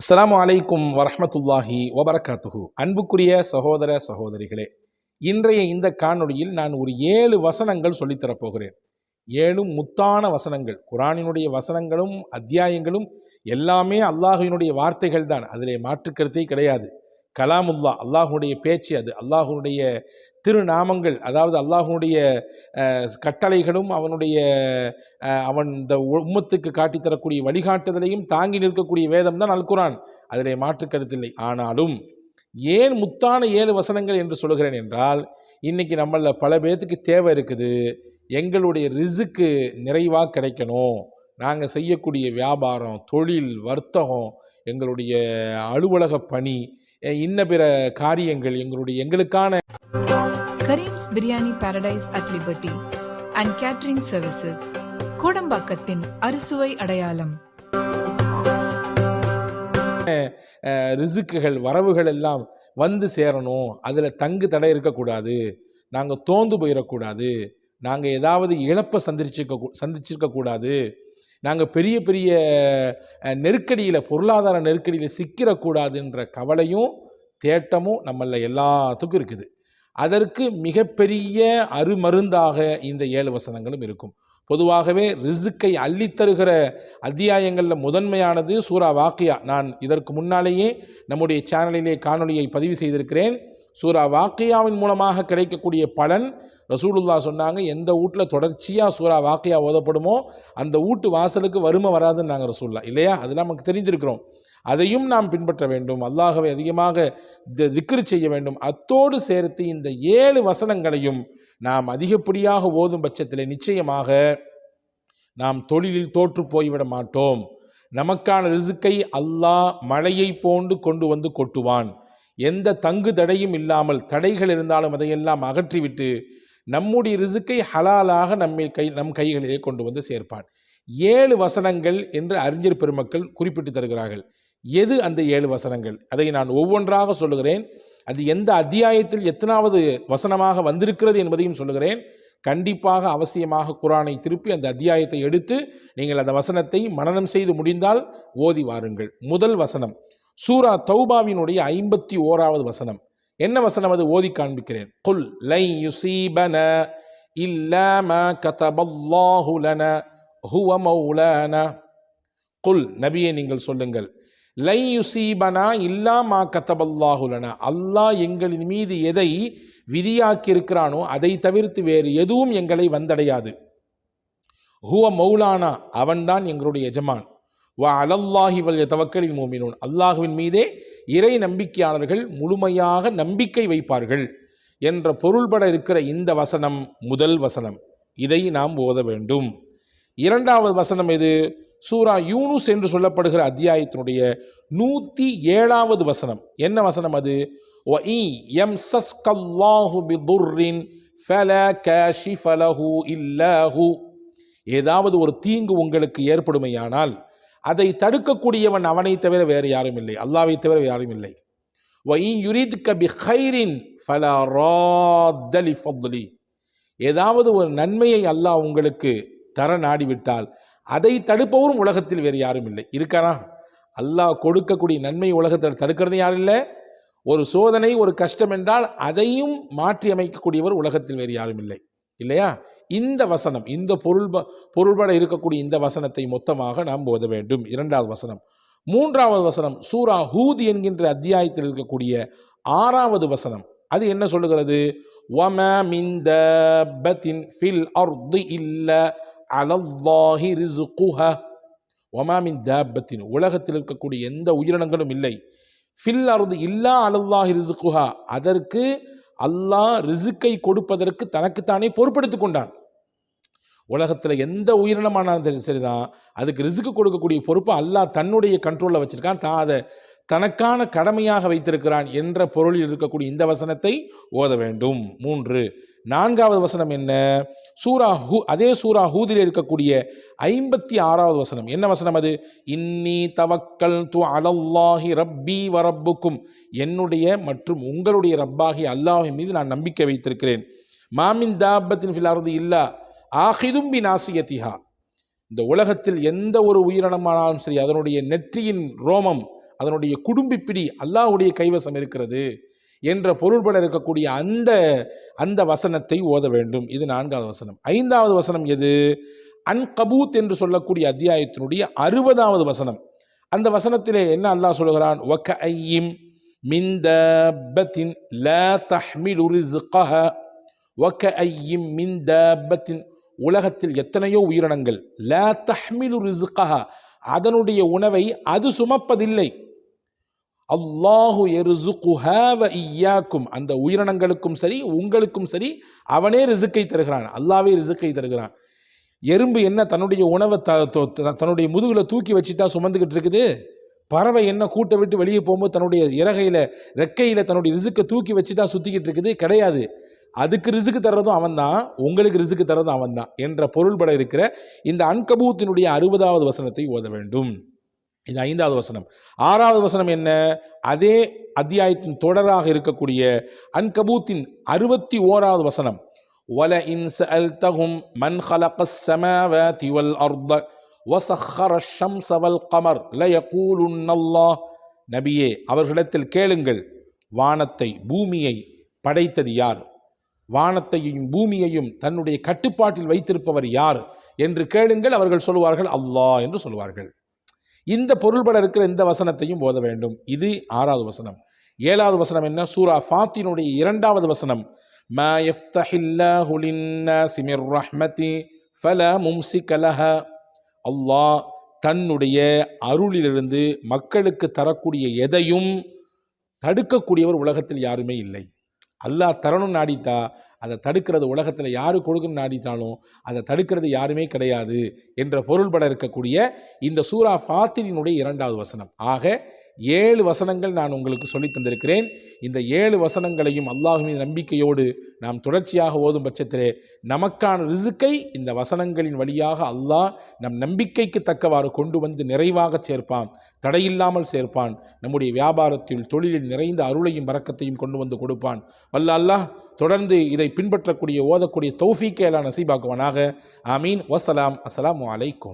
அஸ்லாம் அலைக்கும் வரமத்துல்லாஹி வபரகாத்துஹு. அன்புக்குரிய சகோதர சகோதரிகளே இன்றைய இந்த காணொளியில் நான் ஒரு ஏழு வசனங்கள் சொல்லித்தரப்போகிறேன் ஏழும் முத்தான வசனங்கள். குரானினுடைய வசனங்களும் அத்தியாயங்களும் எல்லாமே அல்லாஹுவினுடைய வார்த்தைகள் தான் அதிலே மாற்று கருத்தே கிடையாது. கலாமுல்லா அல்லாஹுடைய பேச்சு அது. அல்லாஹுடைய திருநாமங்கள் அதாவது அல்லாஹுடைய கட்டளைகளும் அவனுடைய அவன் இந்த உம்மத்துக்கு காட்டித் தரக்கூடிய வழிகாட்டுதலையும் தாங்கி நிற்கக்கூடிய வேதம் தான் அல்குரான் அதில் அதிலே மாற்று கருத்தில்லை ஆனாலும் ஏன் முத்தான ஏழு வசனங்கள் என்று சொல்கிறேன் என்றால் இன்றைக்கி நம்மள பல பேர்த்துக்கு தேவை இருக்குது. எங்களுடைய ரிசுக்கு நிறைவாக கிடைக்கணும். நாங்கள் செய்யக்கூடிய வியாபாரம் தொழில் வர்த்தகம் எங்களுடைய அலுவலக பணி இன்ன பிற காரியங்கள் எங்களுடைய எங்களுக்கான Kareem's biryani paradise at Liberty and catering services கோடம்பாக்கத்தின் அறுசுவை அடையாளம். ரிசுக்குகள் வரவுகள் எல்லாம் வந்து சேரணும். அதில் தங்கு தடை இருக்கக்கூடாது. நாங்கள் தோந்து போயிடக்கூடாது நாங்கள் ஏதாவது இழப்பை சந்திச்சிருக்க சந்திச்சிருக்கக்கூடாது. நாங்கள் பெரிய பெரிய நெருக்கடியில் பொருளாதார நெருக்கடியில் சிக்கிடக்கூடாதுன்ற கவலையும் தேட்டமும் நம்மள எல்லாத்துக்கும் இருக்குது. அதற்கு மிகப்பெரிய அருமருந்தாக இந்த ஏழு வசனங்களும் இருக்கும். பொதுவாகவே ரிசுக்கை அள்ளித்தருகிற அத்தியாயங்களில் முதன்மையானது சூரா வாக்கியா. நான் இதற்கு முன்னாலேயே நம்முடைய சேனலிலே காணொலியை பதிவு செய்திருக்கிறேன். சூரா வாக்கியாவின் மூலமாக கிடைக்கக்கூடிய பலன் ரசூலுல்லா சொன்னாங்க எந்த வீட்டில் தொடர்ச்சியாக சூரா வாக்கியா ஓதப்படுமோ அந்த வீட்டு வாசலுக்கு வறுமை வராதுன்னு நாங்கள் ரசூல்லா இல்லையா? அது நமக்கு தெரிஞ்சிருக்கிறோம். அதையும் நாம் பின்பற்ற வேண்டும். அல்லாஹவை அதிகமாக தி- திக்ரு செய்ய வேண்டும். அத்தோடு சேர்த்து இந்த ஏழு வசனங்களையும் நாம் அதிகப்படியாக ஓதும் பட்சத்தில் நிச்சயமாக நாம் தொழிலில் தோற்று போய்விட மாட்டோம். நமக்கான ரிசுக்கை அல்லாஹ் மழையை போன்று கொண்டு வந்து கொட்டுவான். எந்த தங்கு தடையும் இல்லாமல் தடைகள் இருந்தாலும் அதையெல்லாம் அகற்றிவிட்டு நம்முடைய ரிசுக்கை ஹலாலாக நம்மை கை நம் கைகளிலே கொண்டு வந்து சேர்ப்பான். ஏழு வசனங்கள் என்று அறிஞர் பெருமக்கள் குறிப்பிட்டு தருகிறார்கள். எது அந்த ஏழு வசனங்கள்? அதை நான் ஒவ்வொன்றாக சொல்லுகிறேன். அது எந்த அத்தியாயத்தில் எத்தனாவது வசனமாக வந்திருக்கிறது என்பதையும் சொல்லுகிறேன். கண்டிப்பாக அவசியமாக குரானை திருப்பி அந்த அத்தியாயத்தை எடுத்து நீங்கள் அந்த வசனத்தை மனனம் செய்து முடிந்தால் ஓதி வாருங்கள். முதல் வசனம் சூரா தௌபாவினுடைய ஐம்பத்தி ஓராவது வசனம். என்ன வசனம் அது? ஓதி காண்பிக்கிறேன். குல் லை யுசீபன இல்லாம கதபல்லாஹு லன ஹுவ மௌலான. குல் நபியை நீங்கள் சொல்லுங்கள். லை யுசீபனா இல்லாமா கத்தபல்லாஹுலனா அல்லாஹ் எங்களின் மீது எதை விதியாக்கி இருக்கிறானோ அதை தவிர்த்து வேறு எதுவும் எங்களை வந்தடையாது. ஹுவ மௌலானா. அவன்தான் எங்களுடைய எஜமான். வா அலல்லாஹி வல்ய தவக்கலில் மோமினோன். அல்லாஹுவின் மீதே இறை நம்பிக்கையாளர்கள் முழுமையாக நம்பிக்கை வைப்பார்கள் என்ற பொருள்பட இருக்கிற இந்த வசனம் முதல் வசனம். இதை நாம் ஓத வேண்டும். இரண்டாவது வசனம் இது சூரா யூனுஸ் என்று சொல்லப்படுகிற அத்தியாயத்தினுடைய நூற்றி ஏழாவது வசனம். என்ன வசனம் அது? எம் சஸ்கல்லாஹு பிதுர்ரின் ஃபல கேஷி ஃபலஹு இல்லஹு. ஏதாவது ஒரு தீங்கு உங்களுக்கு ஏற்படுமையானால் அதை தடுக்கக்கூடியவன் அவனை தவிர வேறு யாரும் இல்லை. அல்லாவை தவிர யாரும் இல்லை. ஒயின் யுரித் கபி ஹைரின் ஃபலி ஃபத்லி. ஏதாவது ஒரு நன்மையை அல்லாஹ் உங்களுக்கு தர நாடிவிட்டால் அதை தடுப்பவரும் உலகத்தில் வேறு யாரும் இல்லை. இருக்காரா? அல்லாஹ் கொடுக்கக்கூடிய நன்மை உலகத்தில் தடுக்கிறது யாரும் இல்லை? ஒரு சோதனை ஒரு கஷ்டம் என்றால் அதையும் மாற்றி அமைக்கக்கூடியவர் உலகத்தில் வேறு யாரும் இல்லை. இல்லையா? இந்த வசனம் இந்த பொருள் பொருள்பட இருக்கக்கூடிய இந்த வசனத்தை மொத்தமாக நாம் ஓத வேண்டும். இரண்டாவது வசனம். மூன்றாவது வசனம் சூரா ஹூதி என்கின்ற அத்தியாயத்தில் இருக்கக்கூடிய ஆறாவது வசனம். அது என்ன சொல்லுகிறது? வம மிந்த ஃபில் அர்து இல்ல அலல்லாஹி ரிசுகுஹ ஒமாமின் தாபத்தின் உலகத்தில் இருக்கக்கூடிய எந்த உயிரினங்களும் இல்லை. ஃபில் அருது இல்லா அலல்லாஹி ரிசுகுஹா அதற்கு அல்லாஹ் ரிசுக்கை கொடுப்பதற்கு தனக்குத்தானே பொறுப்படுத்தி கொண்டான். உலகத்தில் எந்த உயிரினமானாலும் சரி சரிதான் அதுக்கு ரிசுக்கு கொடுக்கக்கூடிய பொறுப்பை அல்லாஹ் தன்னுடைய கண்ட்ரோலில் வச்சுருக்கான். தான் அதை தனக்கான கடமையாக வைத்திருக்கிறான் என்ற பொருளில் இருக்கக்கூடிய இந்த வசனத்தை ஓத வேண்டும். மூன்று. நான்காவது வசனம் என்ன? சூரா ஹூ அதே சூரா ஹூதில் இருக்கக்கூடிய ஐம்பத்தி ஆறாவது வசனம். என்ன வசனம் அது? இன்னி தவக்கல் து அலல்லாஹி ரப்பி வரப்புக்கும் என்னுடைய மற்றும் உங்களுடைய ரப்பாகி அல்லாஹின் மீது நான் நம்பிக்கை வைத்திருக்கிறேன். மாமின் தாபத்தின் ஃபில் இல்லா ஆஹிதும் பி நாசியத்திஹா. இந்த உலகத்தில் எந்த ஒரு உயிரினமானாலும் சரி அதனுடைய நெற்றியின் ரோமம் அதனுடைய குடும்பிப்பிடி அல்லாஹ்வுடைய கைவசம் இருக்கிறது என்ற பொருள்பட இருக்கக்கூடிய அந்த அந்த வசனத்தை ஓத வேண்டும். இது நான்காவது வசனம். ஐந்தாவது வசனம் எது? அன்கபூத் என்று சொல்லக்கூடிய அத்தியாயத்தினுடைய அறுபதாவது வசனம். அந்த வசனத்திலே என்ன அல்லாஹ் சொல்கிறான்? ஒக்க ஐயும் மின் ல தஹ்மிலு ரிஸ்கஹ. வக்க ஐயும் உலகத்தில் எத்தனையோ உயிரினங்கள் ல தஹ்மிலு ரிஸ்கஹ. அதனுடைய உணவை அது சுமப்பதில்லை. அல்லாஹு எருசுகுஹா வ அந்த உயிரினங்களுக்கும் சரி உங்களுக்கும் சரி அவனே ரிசுக்கை தருகிறான். அல்லாவே ரிசுக்கை தருகிறான். எறும்பு என்ன தன்னுடைய உணவை த த- தன்னுடைய முதுகில் தூக்கி வச்சுட்டா சுமந்துக்கிட்டு இருக்குது? பறவை என்ன கூட்டை விட்டு வெளியே போகும்போது தன்னுடைய இறகையில் ரெக்கையில் தன்னுடைய ரிசுக்கை தூக்கி வச்சுட்டா சுற்றிக்கிட்டு இருக்குது? கிடையாது. அதுக்கு ரிசுக்கு தர்றதும் அவன் தான் உங்களுக்கு ரிசுக்கு தர்றதும் அவன்தான் என்ற பொருள்பட இருக்கிற இந்த அன்கபூத்தினுடைய அறுபதாவது வசனத்தை ஓத வேண்டும். இது ஐந்தாவது வசனம். ஆறாவது வசனம் என்ன? அதே அத்தியாயத்தின் தொடராக இருக்கக்கூடிய அன்கபூத்தின் அறுபத்தி ஓராவது வசனம். ஒல இன்ச அல் தகும் மன் ஹலகஸ் சமவ திவல் அர்த வசஹர ஷம்சவல் கமர் லய லயகூலுன்னல்லா நபியே அவர்களிடத்தில் கேளுங்கள் வானத்தை பூமியை படைத்தது யார்? வானத்தையும் பூமியையும் தன்னுடைய கட்டுப்பாட்டில் வைத்திருப்பவர் யார்? என்று கேளுங்கள் அவர்கள் சொல்வார்கள் அல்லாஹ் என்று சொல்வார்கள் இந்த பொருள்பட இருக்கிற இந்த வசனத்தையும் ஓத வேண்டும். இது ஆறாவது வசனம். ஏழாவது வசனம் என்ன? சூரா ஃபாத்தினுடைய இரண்டாவது வசனம். மா எஃப்தஹில்லாஹு லின்னாசி மிர் ரஹ்மதி ஃபல மும்சிகலஹ அல்லாஹ் தன்னுடைய அருளிலிருந்து மக்களுக்கு தரக்கூடிய எதையும் தடுக்கக்கூடியவர் உலகத்தில் யாருமே இல்லை. அல்லாஹ் தரணும் நாடிட்டா அதை தடுக்கிறது உலகத்தில் யார் கொடுக்கணும் நாடிட்டாலும் அதை தடுக்கிறது யாருமே கிடையாது என்ற பொருள்பட இருக்கக்கூடிய இந்த சூரா ஃபாத்திரினுடைய இரண்டாவது வசனம். ஆக ஏழு வசனங்கள் நான் உங்களுக்கு சொல்லித் தந்திருக்கிறேன். இந்த ஏழு வசனங்களையும் அல்லாஹுவின் நம்பிக்கையோடு நாம் தொடர்ச்சியாக ஓதும் பட்சத்திலே நமக்கான ரிசுக்கை இந்த வசனங்களின் வழியாக அல்லாஹ் நம் நம்பிக்கைக்கு தக்கவாறு கொண்டு வந்து நிறைவாக சேர்ப்பான் தடையில்லாமல் சேர்ப்பான். நம்முடைய வியாபாரத்தில் தொழிலில் நிறைந்த அருளையும் பறக்கத்தையும் கொண்டு வந்து கொடுப்பான். வல்ல அல்லாஹ் தொடர்ந்து இதை பின்பற்றக்கூடிய ஓதக்கூடிய தௌஃபீக்கே எல்லாம் நசீபாக்குவானாக. ஆமீன். வசலாம் அஸ்லாம் வலைக்கும்